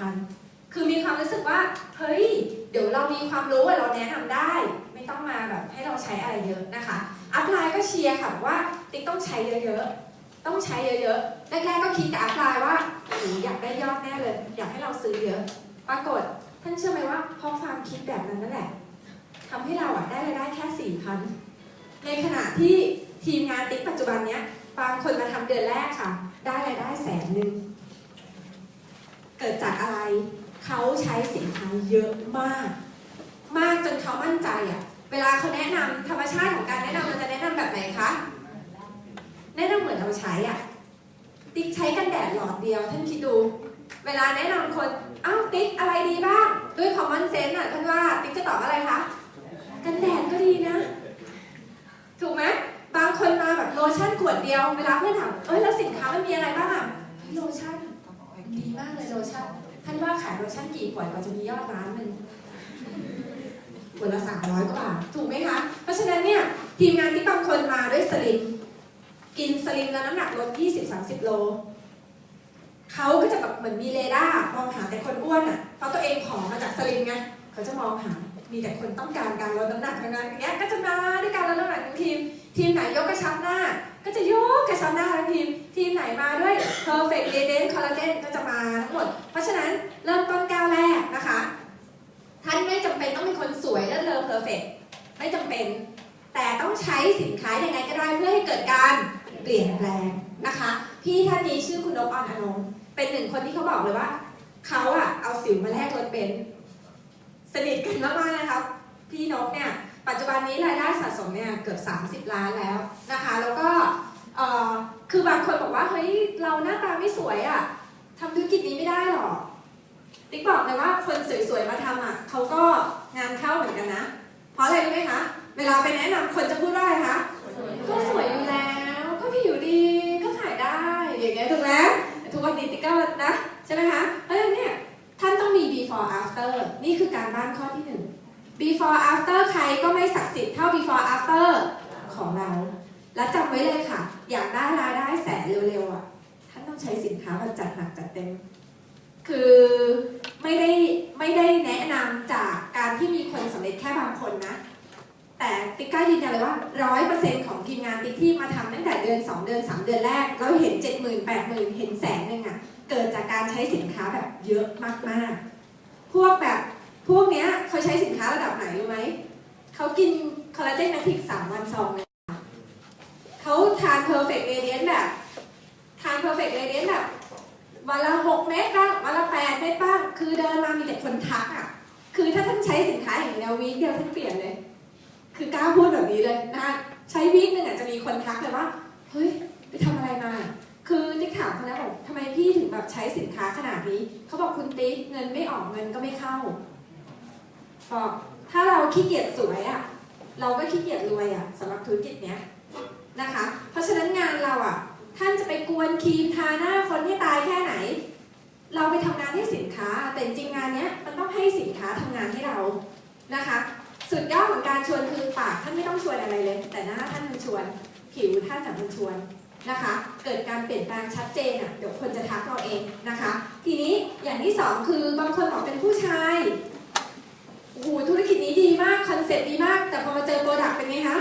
พัน คือมีความรู้สึกว่า เฮ้ย เดี๋ยวเรามีความรู้เราแนะนำได้ ไม่ต้องมาแบบให้เราใช้อะไรเยอะนะคะ อัพไลน์ก็เชียร์ค่ะว่าติ๊กต้องใช้เยอะๆ ต้องใช้เยอะๆ แรกๆก็คิดกับอัพไลน์ว่าโอ้โหอยากได้ยอดแน่เลย อยากให้เราซื้อเยอะ ปรากฏท่านเชื่อไหมว่าเพราะความคิดแบบนั้นนั่นแหละทำให้เราอะได้รายได้แค่สี่พันในขณะที่ทีมงานติ๊กปัจจุบันเนี้ยบางคนมาทำเดือนแรกค่ะ ได้รายได้แสนหนึ่ง เกิดจากอะไร เขาใช้สินค้าเยอะมาก มากจนเขามั่นใจอะเวลาเขาแนะนำธรรมชาติของการแนะนำเราจะแนะนำแบบไหนคะ แนะนำเหมือนเราใช้อะติ๊กใช้กันแดดหลอดเดียว ท่านคิดดู เวลาแนะนำคนเอ้าติ๊กอะไรดีบ้าง ด้วยคอมมอนเซนส์อะท่านว่าติ๊กจะตอบอะไรคะ กันแดดก็ดีนะ ถูกไหมบางคนมาแบบโลชั่นขวดเดียว เวลาเพื่อนถามเอ้ยแล้วสินค้ามันมีอะไรบ้างอะโลชั่น มากเลยโลชั่นท่านว่าขายโลชั่นกี่ขวดกว่าจะมียอดร้านหนึ่งขวดละสามร้อยกว่า ถูกไหมคะ เพราะฉะนั้นเนี่ยทีมงานที่บางคนมาด้วยสลิมกินสลิมแล้วน้ำหนักลด20-30 โลเขาก็จะแบบเหมือนมีเรดาร์มองหาแต่คนอ้วนอะเพราะตัวเองผอมมาจากสลิมไงเขาจะมองหา มีแต่คนต้องการการลดน้ำหนักทั้งนั้นอย่างเงี้ยก็จะมาด้วยการลดน้ำหนักทั้งทีม ทีมไหนยกกระชับหน้า ก็จะยกกระชับหน้าทั้งทีม ทีมไหนมาด้วย perfect radiant collagen ก็จะมาทั้งหมด เพราะฉะนั้นเริ่มต้นก้าวแรกนะคะ ท่านไม่จำเป็นต้องเป็นคนสวยเลิศเลอ perfect ไม่จำเป็น แต่ต้องใช้สินค้ายังไงก็ได้เพื่อให้เกิดการเปลี่ยนแปลงนะคะ พี่ท่านนี้ชื่อคุณนกออนอนงเป็นหนึ่งคนที่เขาบอกเลยว่าเขาอะเอาสิวมาแลกรถเบนซ์สนิทกันมากๆนะครับพี่นกเนี่ยปัจจุบันนี้รายได้สะสมเนี่ยเกือบ 30 ล้านแล้วนะคะ แล้วก็ คือบางคนบอกว่าเฮ้ยเราหน้าตาไม่สวยอะทำธุรกิจนี้ไม่ได้หรอกติ๊กบอกเลยว่าคนสวยๆมาทำอะเขาก็งานเข้าเหมือนกันนะ เพราะอะไรรู้ไหมคะเวลาไปแนะนำคนจะพูดว่าอะไรคะก็สวยอยู่แล้ว ก็ผิวดีก็ถ่ายได้อย่างเงี้ยถูกไหมทุกวันนี้ติ๊กก็นะใช่ไหมคะเพราะฉะนั้นเนี่ยท่านต้องมี before after นี่คือการบ้านข้อที่หนึ่ง before after ใครก็ไม่ศักดิ์สิทธิ์เท่า before after ของเรา และจำไว้เลยค่ะ อยากได้รายได้แสนเร็วๆอะท่านต้องใช้สินค้าแบบจัดหนักจัดเต็ม คือไม่ได้ไม่ได้แนะนำจากการที่มีคนสำเร็จแค่บางคนนะ แต่ติ๊กกล้ายืนยันเลยว่าร้อยเปอร์เซ็นต์ของทีมงานติ๊กที่มาทำตั้งแต่เดือน 2 เดือน 3 เดือนแรก เราเห็น7 0 0 0 0 8 0 0 0 0เห็นแสนหนึ่งอะเกิดจากการใช้สินค้าแบบเยอะมากๆ พวกแบบพวกเนี้ยเขาใช้สินค้าระดับไหนรู้ไหมเขากินคอลลาเจนแมทริกสามวันซองเลย เขาทานเพอร์เฟกต์เรเดียนแบบ ทานเพอร์เฟกต์เรเดียนแบบวันละหกเม็ดบ้างวันละแปดเม็ดบ้าง คือเดินมามีแต่คนทักอะ คือถ้าท่านใช้สินค้าอย่างเดียววีคเดียวท่านเปลี่ยนเลย คือกล้าพูดแบบนี้เลยนะคะใช้วีคหนึ่งอะจะมีคนทักเลยว่า เฮ้ย ไปทำอะไรมา คือติ๊กถามเขาแล้วบอกทำไมพี่ถึงแบบใช้สินค้าขนาดนี้ เขาบอกคุณติ๊กเงินไม่ออกเงินก็ไม่เข้าบอกถ้าเราขี้เกียจสวยอะ เราก็ขี้เกียจรวยอะสำหรับธุรกิจเนี้ย นะคะ เพราะฉะนั้นงานเราอะ ท่านจะไปกวนครีมทาหน้าคนให้ตายแค่ไหน เราไปทำงานให้สินค้า แต่จริงงานเนี้ยมันต้องให้สินค้าทำงานให้เรานะคะ สุดยอดของการชวนคือปากท่านไม่ต้องชวนอะไรเลย แต่หน้าท่านมันชวน ผิวท่านจะมันชวนนะคะ เกิดการเปลี่ยนแปลงชัดเจนอะเดี๋ยวคนจะทักเราเองนะคะ ทีนี้อย่างที่สองคือบางคนบอกเป็นผู้ชายโอ้โหธุรกิจนี้ดีมากคอนเซ็ปต์ดีมาก แต่พอมาเจอโปรดักต์เป็นไงคะ